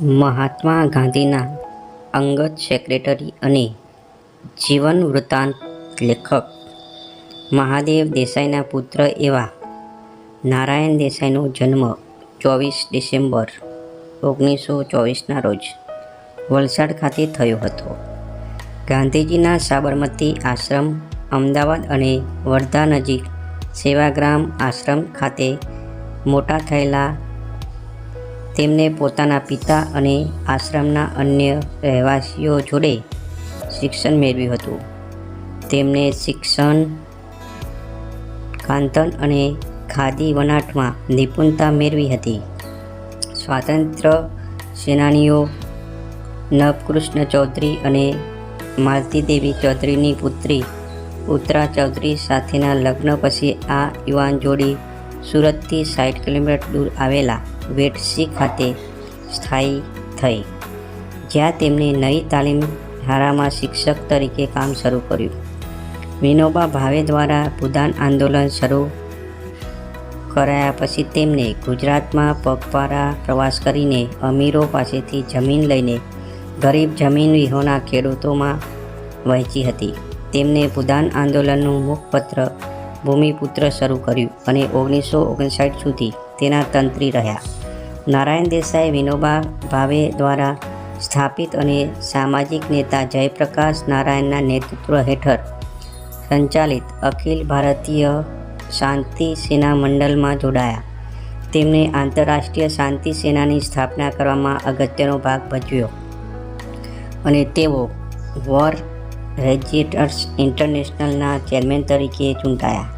મહાત્મા ગાંધીના અંગત સેક્રેટરી અને જીવન વૃત્તાંત લેખક. મહાદેવ દેસાઈના પુત્ર એવા નારાયણ દેસાઈનો જન્મ ચોવીસ ડિસેમ્બર ઓગણીસો ચોવીસના રોજ વલસાડ ખાતે થયો હતો. ગાંધીજીના સાબરમતી આશ્રમ, અમદાવાદ અને વર્ધા નજીક સેવાગ્રામ આશ્રમ ખાતે મોટા થયેલા તેમને પોતાના પિતા અને આશ્રમના અન્ય રહેવાસીઓ જોડે શિક્ષણ મેળવ્યું હતું. તેમને શિક્ષણ, કાંતન અને ખાદી વનાટમાં નિપુણતા મેળવી હતી. સ્વાતંત્ર્ય સેનાનીઓ નવકૃષ્ણ ચૌધરી અને માલતીદેવી ચૌધરીની પુત્રી ઉત્તરા ચૌધરી સાથેના લગ્ન પછી આ યુવાન જોડી સુરતથી સાઠ કિલોમીટર દૂર આવેલા વેટસી ખાતે સ્થાયી થઈ. જ્યાં તેમણે નવી તાલીમ ધારામાં શિક્ષક તરીકે કામ શરૂ કર્યું. વિનોબા ભાવે દ્વારા ભૂદાન આંદોલન શરૂ કરાયા પછી તેમણે ગુજરાતમાં પગપારા પ્રવાસ કરીને અમીરો પાસેથી જમીન લઈને ગરીબ જમીન વિહોના ખેડૂતોમાં વહેંચી હતી. તેમણે ભૂદાન આંદોલનનું મુખપત્ર ભૂમિપુત્ર શરૂ કર્યું અને ઓગણીસો ઓગણસાઠ સુધી તેના તંત્રી રહ્યા. નારાયણ દેસાઈ વિનોબા ભાવે દ્વારા સ્થાપિત અને સામાજિક નેતા જયપ્રકાશ નારાયણના નેતૃત્વ હેઠળ સંચાલિત અખિલ ભારતીય શાંતિ સેના મંડળમાં જોડાયા. તેમણે આંતરરાષ્ટ્રીય શાંતિ સેનાની સ્થાપના કરવામાં અગત્યનો ભાગ ભજવ્યો અને તેઓ વોર રેજિટર્સ ઇન્ટરનેશનલના ચેરમેન તરીકે ચૂંટાયા.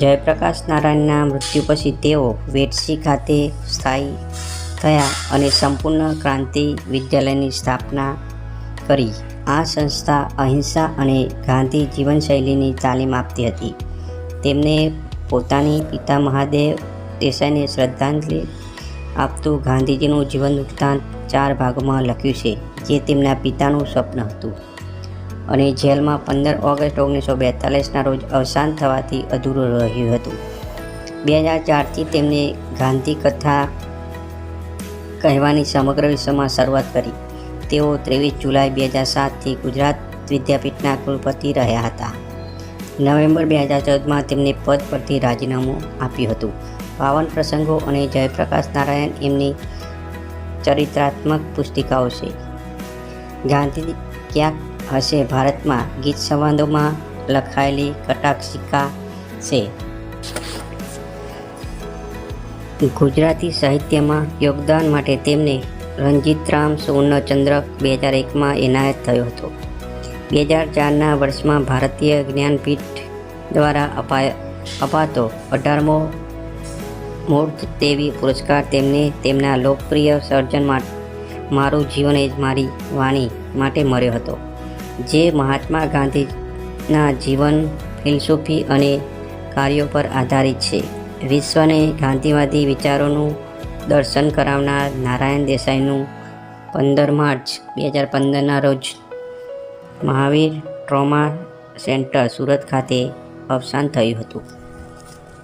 જયપ્રકાશ નારાયણના મૃત્યુ પછી તેઓ વેટસી ખાતે સ્થાયી થયા અને સંપૂર્ણ ક્રાંતિ વિદ્યાલયની સ્થાપના કરી. આ સંસ્થા અહિંસા અને ગાંધી જીવનશૈલીની તાલીમ આપતી હતી. તેમને પોતાની પિતા મહાદેવ દેસાઈને શ્રદ્ધાંજલિ આપતું ગાંધીજીનું જીવન વૃત્તાંત ચાર ભાગોમાં લખ્યું છે, જે તેમના પિતાનું સ્વપ્ન હતું. અને જેલમાં પંદર ઓગસ્ટ ઓગણીસો બેતાલીસના રોજ અવસાન થવાથી અધૂરું રહ્યું હતું. બે હજાર ચારથી તેમને ગાંધી કથા કહેવાની સમગ્ર વિશ્વમાં શરૂઆત કરી. તેઓ ત્રેવીસ જુલાઈ બે હજાર સાતથી ગુજરાત વિદ્યાપીઠના કુલપતિ રહ્યા હતા. નવેમ્બર બે હજાર ચૌદમાં તેમને પદ પરથી રાજીનામું આપ્યું હતું. પાવન પ્રસંગો અને જયપ્રકાશ નારાયણ એમની ચરિત્રાત્મક પુસ્તિકાઓ છે. ગાંધી ક્યાંક હશે ભારતમાં ગીત સંવાદોમાં લખાયેલી કટાક્ષિકા છે. ગુજરાતી સાહિત્યમાં યોગદાન માટે તેમને રણજીતરામ સુવર્ણચંદ્રક બે હજાર એકમાં એનાયત થયો હતો. બે હજાર ચારના વર્ષમાં ભારતીય જ્ઞાનપીઠ દ્વારા અપાય, અપાતો અઢારમો મૂર્ત દેવી પુરસ્કાર તેમને તેમના લોકપ્રિય સર્જન મારું જીવન એ જ મારી વાણી માટે મળ્યો હતો. જે મહાત્મા ગાંધીના જીવન, ફિલસૂફી અને કાર્યો પર આધારિત છે. વિશ્વને ગાંધીવાદી વિચારોનું દર્શન કરાવનાર નારાયણ દેસાઈનું પંદર માર્ચ બે હજાર પંદરના રોજ મહાવીર ટ્રોમા સેન્ટર સુરત ખાતે અવસાન થયું હતું.